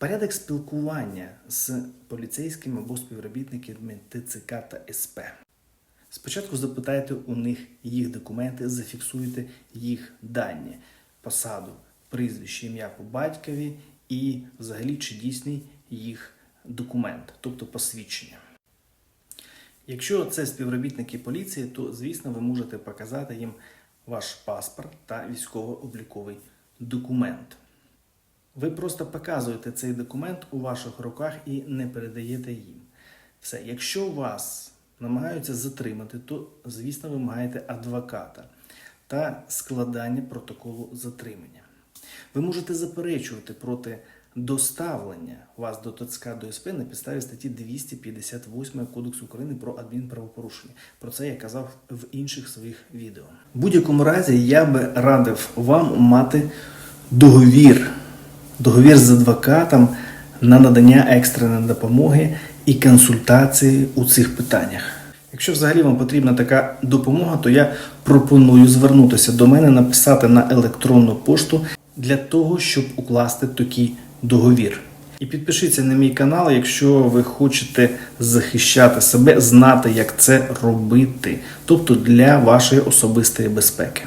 Порядок спілкування з поліцейськими або співробітниками ТЦК та СП. Спочатку запитайте у них їх документи, зафіксуйте їх дані, посаду, прізвище, ім'я по батькові і взагалі чи дійсний їх документ, тобто посвідчення. Якщо це співробітники поліції, то звісно ви можете показати їм ваш паспорт та військово-обліковий документ. Ви просто показуєте цей документ у ваших руках і не передаєте їм. Все, якщо вас намагаються затримати, то звісно вимагаєте адвоката та складання протоколу затримання. Ви можете заперечувати проти доставлення вас до ТЦК до СП на підставі статті 258 Кодексу України про адмінправопорушення. Про це я казав в інших своїх відео. В будь-якому разі я би радив вам мати договір, договір з адвокатом на надання екстреної допомоги і консультації у цих питаннях. Якщо взагалі вам потрібна така допомога, то я пропоную звернутися до мене, написати на електронну пошту для того, щоб укласти такий договір. І підпишіться на мій канал, якщо ви хочете захищати себе, знати, як це робити, тобто для вашої особистої безпеки.